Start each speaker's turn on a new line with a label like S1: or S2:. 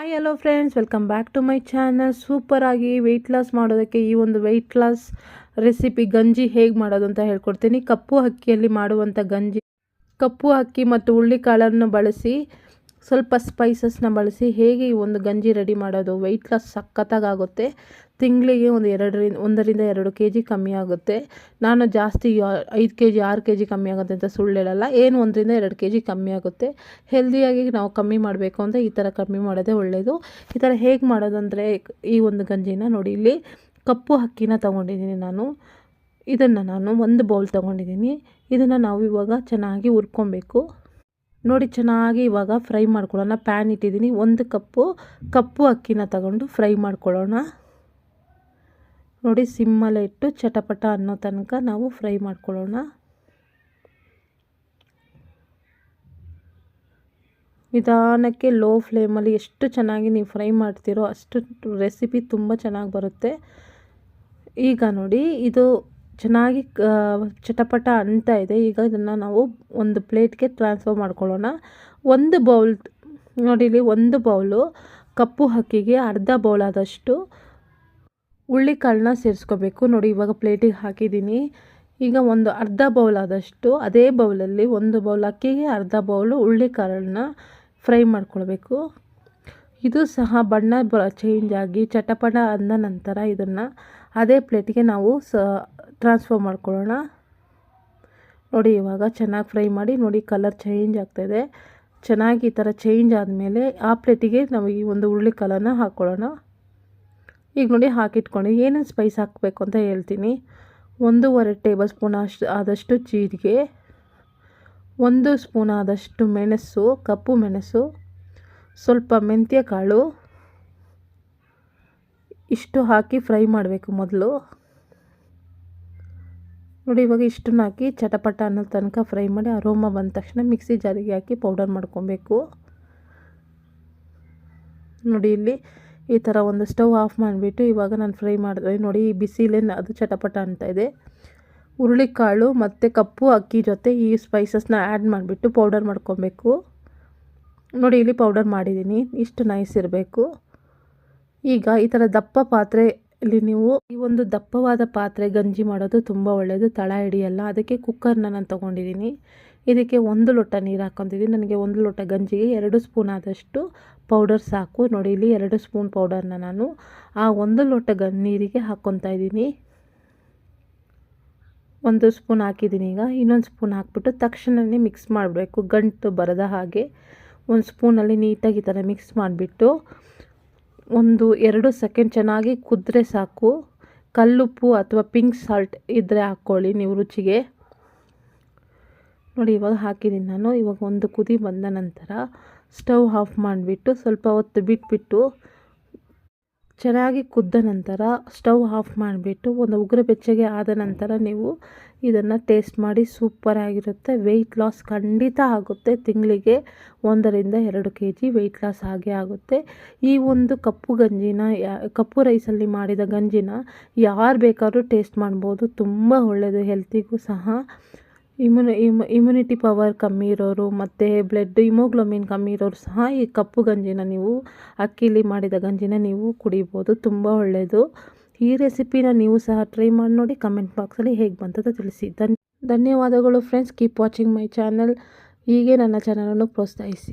S1: Hi hello friends welcome back to my channel ಸೂಪರಾಗಿ weight loss ಮಾಡೋದಕ್ಕೆ ಈ ಒಂದು ವೆಯ್ಟ್ ಲಾಸ್ ರೆಸಿಪಿ ಗಂಜಿ ಹೇಗೆ ಮಾಡೋದು ಅಂತ ಹೇಳ್ಕೊಡ್ತೀನಿ. ಕಪ್ಪು ಅಕ್ಕಿಯಲ್ಲಿ ಮಾಡುವಂಥ ಗಂಜಿ, ಕಪ್ಪು ಅಕ್ಕಿ ಮತ್ತು ಹುಳ್ಳಿಕಾಳನ್ನು ಬಳಸಿ ಸ್ವಲ್ಪ ಸ್ಪೈಸಸ್ನ ಬಳಸಿ ಹೇಗೆ ಈ ಒಂದು ಗಂಜಿ ರೆಡಿ ಮಾಡೋದು? ವೆಯ್ಟ್ ಲಾಸ್ ಸಖತ್ತಾಗುತ್ತೆ ತಿಂಗಳಿಗೆ ಒಂದು ಎರಡರಿಂದ, ಒಂದರಿಂದ ಎರಡು ಕೆ ಜಿ ಕಮ್ಮಿ ಆಗುತ್ತೆ. ನಾನು ಜಾಸ್ತಿ ಐದು ಕೆ ಜಿ ಆರು ಕೆ ಜಿ ಕಮ್ಮಿ ಆಗುತ್ತೆ ಅಂತ ಸುಳ್ಳು ಹೇಳಲ್ಲ. ಏನು ಒಂದರಿಂದ ಎರಡು ಕೆ ಜಿ ಕಮ್ಮಿ ಆಗುತ್ತೆ. ಹೆಲ್ದಿಯಾಗಿ ನಾವು ಕಮ್ಮಿ ಮಾಡಬೇಕು ಅಂದರೆ ಈ ಥರ ಕಮ್ಮಿ ಮಾಡೋದೇ ಒಳ್ಳೆಯದು ಈ ಥರ ಹೇಗೆ ಮಾಡೋದಂದರೆ, ಈ ಒಂದು ಗಂಜಿನ ನೋಡಿ. ಇಲ್ಲಿ ಕಪ್ಪು ಹಕ್ಕಿನ ತೊಗೊಂಡಿದ್ದೀನಿ ನಾನು. ಇದನ್ನು ನಾನು ಒಂದು ಬೌಲ್ ತೊಗೊಂಡಿದ್ದೀನಿ. ಇದನ್ನು ನಾವು ಇವಾಗ ಚೆನ್ನಾಗಿ ಹುರ್ಕೊಬೇಕು. ನೋಡಿ ಚೆನ್ನಾಗಿ ಇವಾಗ ಫ್ರೈ ಮಾಡ್ಕೊಳ್ಳೋಣ. ಪ್ಯಾನ್ ಇಟ್ಟಿದ್ದೀನಿ. ಒಂದು ಕಪ್ಪು ಕಪ್ಪು ಅಕ್ಕಿನ ತಗೊಂಡು ಫ್ರೈ ಮಾಡ್ಕೊಳ್ಳೋಣ. ನೋಡಿ, ಸಿಮ್ಮಲ್ಲೇ ಇಟ್ಟು ಚಟಪಟ ಅನ್ನೋ ತನಕ ನಾವು ಫ್ರೈ ಮಾಡ್ಕೊಳ್ಳೋಣ. ನಿಧಾನಕ್ಕೆ ಲೋ ಫ್ಲೇಮಲ್ಲಿ ಎಷ್ಟು ಚೆನ್ನಾಗಿ ನೀವು ಫ್ರೈ ಮಾಡ್ತೀರೋ ಅಷ್ಟು ರೆಸಿಪಿ ತುಂಬ ಚೆನ್ನಾಗಿ ಬರುತ್ತೆ. ಈಗ ನೋಡಿ, ಇದು ಚೆನ್ನಾಗಿ ಚಟಪಟ ಅಂತ ಇದೆ. ಈಗ ಇದನ್ನು ನಾವು ಒಂದು ಪ್ಲೇಟ್ಗೆ ಟ್ರಾನ್ಸ್ಫರ್ ಮಾಡ್ಕೊಳ್ಳೋಣ. ಒಂದು ಬೌಲ್ ನೋಡಿ ಇಲ್ಲಿ ಒಂದು ಬೌಲು ಕಪ್ಪು ಅಕ್ಕಿಗೆ ಅರ್ಧ ಬೌಲ್ ಆದಷ್ಟು ಹುಳ್ಳಿಕಾಳನ್ನ ಸೇರಿಸ್ಕೋಬೇಕು. ನೋಡಿ ಇವಾಗ ಪ್ಲೇಟಿಗೆ ಹಾಕಿದ್ದೀನಿ. ಈಗ ಒಂದು ಅರ್ಧ ಬೌಲ್ ಆದಷ್ಟು ಅದೇ ಬೌಲಲ್ಲಿ ಒಂದು ಬೌಲ್ ಅಕ್ಕಿಗೆ ಅರ್ಧ ಬೌಲು ಹುಳ್ಳಿಕಾಳನ್ನ ಫ್ರೈ ಮಾಡ್ಕೊಳ್ಬೇಕು. ಇದು ಸಹ ಬಣ್ಣ ಚೇಂಜ್ ಆಗಿ ಚಟಪಟ ಅಂದ ನಂತರ ಇದನ್ನು ಅದೇ ಪ್ಲೇಟಿಗೆ ನಾವು ಸ ಟ್ರಾನ್ಸ್ಫರ್ ಮಾಡ್ಕೊಳ್ಳೋಣ. ನೋಡಿ, ಇವಾಗ ಚೆನ್ನಾಗಿ ಫ್ರೈ ಮಾಡಿ, ನೋಡಿ ಕಲರ್ ಚೇಂಜ್ ಆಗ್ತಾಯಿದೆ ಚೆನ್ನಾಗಿ ಈ ಥರ ಚೇಂಜ್ ಆದಮೇಲೆ ಆ ಪ್ಲೇಟಿಗೆ ನಾವು ಈ ಒಂದು ಹುರುಳಿ ಕಲರ್ನ ಹಾಕ್ಕೊಳ್ಳೋಣ ಈಗ ನೋಡಿ, ಹಾಕಿಟ್ಕೊಂಡು ಏನೇನು ಸ್ಪೈಸ್ ಹಾಕಬೇಕು ಅಂತ ಹೇಳ್ತೀನಿ. ಒಂದೂವರೆ ಟೇಬಲ್ ಸ್ಪೂನ್ ಅಷ್ಟು ಆದಷ್ಟು ಜೀರಿಗೆ, ಒಂದು ಸ್ಪೂನ್ ಆದಷ್ಟು ಮೆಣಸು, ಕಪ್ಪು ಮೆಣಸು, ಸ್ವಲ್ಪ ಮೆಂತ್ಯ ಕಾಳು ಇಷ್ಟು ಹಾಕಿ ಫ್ರೈ ಮಾಡಬೇಕು ಮೊದಲು. ನೋಡಿ, ಇವಾಗ ಇಷ್ಟನ್ನು ಹಾಕಿ ಚಟಪಟ ಅನ್ನೋ ತನಕ ಫ್ರೈ ಮಾಡಿ ಅರೋಮ ಬಂದ ತಕ್ಷಣ ಮಿಕ್ಸಿ ಜಾರಿಗೆ ಹಾಕಿ ಪೌಡರ್ ಮಾಡ್ಕೊಬೇಕು. ನೋಡಿ, ಇಲ್ಲಿ ಈ ಥರ ಒಂದು ಸ್ಟವ್ ಆಫ್ ಮಾಡಿಬಿಟ್ಟು ಇವಾಗ ನಾನು ಫ್ರೈ ಮಾಡಿದ್ರೆ ನೋಡಿ ಬಿಸಿಲೇ ಅದು ಚಟಪಟ ಅಂತ ಇದೆ. ಹುರುಳಿಕಾಳು ಮತ್ತು ಕಪ್ಪು ಅಕ್ಕಿ ಜೊತೆ ಈ ಸ್ಪೈಸಸ್ನ ಆ್ಯಡ್ ಮಾಡಿಬಿಟ್ಟು ಪೌಡರ್ ಮಾಡ್ಕೊಬೇಕು. ನೋಡಿ, ಇಲ್ಲಿ ಪೌಡರ್ ಮಾಡಿದ್ದೀನಿ. ಇಷ್ಟು ನೈಸ್ ಇರಬೇಕು. ಈಗ ಈ ಥರ ದಪ್ಪ ಪಾತ್ರೆಯಲ್ಲಿ ನೀವು ಈ ಒಂದು ದಪ್ಪವಾದ ಪಾತ್ರೆ ಗಂಜಿ ಮಾಡೋದು ತುಂಬ ಒಳ್ಳೆಯದು ತಳ ಹಿಡಿಯಲ್ಲ. ಅದಕ್ಕೆ ಕುಕ್ಕರ್ನ ನಾನು ತೊಗೊಂಡಿದ್ದೀನಿ ಇದಕ್ಕೆ ಒಂದು ಲೋಟ ನೀರು ಹಾಕ್ಕೊತಿದ್ದೀನಿ ನನಗೆ ಒಂದು ಲೋಟ ಗಂಜಿಗೆ ಎರಡು ಸ್ಪೂನ್ ಆದಷ್ಟು ಪೌಡರ್ ಸಾಕು. ನೋಡಿ, ಇಲ್ಲಿ ಎರಡು ಸ್ಪೂನ್ ಪೌಡರ್ನ ನಾನು ಆ ಒಂದು ಲೋಟ ಗ, ನೀರಿಗೆ ಹಾಕ್ಕೊತಾ ಇದ್ದೀನಿ ಒಂದು ಸ್ಪೂನ್ ಹಾಕಿದ್ದೀನಿ ಈಗ. ಇನ್ನೊಂದು ಸ್ಪೂನ್ ಹಾಕ್ಬಿಟ್ಟು ತಕ್ಷಣವೇ ಮಿಕ್ಸ್ ಮಾಡಬೇಕು. ಗಂಟು ಬರದ ಹಾಗೆ. ಒಂದು ಸ್ಪೂನಲ್ಲಿ ನೀಟಾಗಿ ಈ ಥರ ಮಿಕ್ಸ್ ಮಾಡಿಬಿಟ್ಟು ಒಂದು ಎರಡು ಸೆಕೆಂಡ್ ಚೆನ್ನಾಗಿ ಕುದ್ರೆ ಸಾಕು. ಕಲ್ಲುಪ್ಪು ಅಥವಾ ಪಿಂಕ್ ಸಾಲ್ಟ್ ಇದ್ದರೆ ಹಾಕ್ಕೊಳ್ಳಿ ನೀವು ರುಚಿಗೆ. ನೋಡಿ, ಇವಾಗ ಹಾಕಿದ್ದೀನಿ ನಾನು. ಇವಾಗ ಒಂದು ಕುದಿ ಬಂದ ನಂತರ ಸ್ಟವ್ ಆಫ್ ಮಾಡಿಬಿಟ್ಟು ಸ್ವಲ್ಪ ಹೊತ್ತು ಬಿಟ್ಬಿಟ್ಟು ಚೆನ್ನಾಗಿ ಕುದ್ದ ನಂತರ ಸ್ಟವ್ ಆಫ್ ಮಾಡಿಬಿಟ್ಟು ಒಂದು ಉಗುರು ಬೆಚ್ಚಗೆ ಆದ ನಂತರ ನೀವು ಇದನ್ನು ಟೇಸ್ಟ್ ಮಾಡಿ ಸೂಪರಾಗಿರುತ್ತೆ ವೆಯ್ಟ್ ಲಾಸ್ ಖಂಡಿತ ಆಗುತ್ತೆ. ತಿಂಗಳಿಗೆ ಒಂದರಿಂದ ಎರಡು ಕೆ ಜಿ ವೆಯ್ಟ್ ಲಾಸ್ ಆಗೇ ಆಗುತ್ತೆ. ಈ ಒಂದು ಕಪ್ಪು ಗಂಜಿನ ಕಪ್ಪು ರೈಸಲ್ಲಿ ಮಾಡಿದ ಗಂಜಿನ ಯಾರು ಬೇಕಾದರೂ ಟೇಸ್ಟ್ ಮಾಡ್ಬೋದು. ತುಂಬ ಒಳ್ಳೆಯದು ಹೆಲ್ತಿಗೂ ಸಹ. ಇಮ್ಯುನಿ ಇಮ್ ಇಮ್ಯುನಿಟಿ ಪವರ್ ಕಮ್ಮಿ ಇರೋರು ಮತ್ತು ಬ್ಲಡ್ ಇಮೋಗ್ಲೋಮಿನ್ ಕಮ್ಮಿ ಇರೋರು ಸಹ ಈ ಕಪ್ಪು ಗಂಜಿನ ನೀವು, ಅಕ್ಕಿಲಿ ಮಾಡಿದ ಗಂಜಿನ ನೀವು ಕುಡಿಬೋದು, ತುಂಬ ಒಳ್ಳೆಯದು ಈ ರೆಸಿಪಿನ ನೀವು ಸಹ ಟ್ರೈ ಮಾಡಿ ನೋಡಿ ಕಮೆಂಟ್ ಬಾಕ್ಸಲ್ಲಿ ಹೇಗೆ ಬಂತದ ತಿಳಿಸಿ. ಧನ್, ಧನ್ಯವಾದಗಳು friends keep watching my channel ಹೀಗೆ ನನ್ನ ಚಾನಲನ್ನು ಪ್ರೋತ್ಸಾಹಿಸಿ.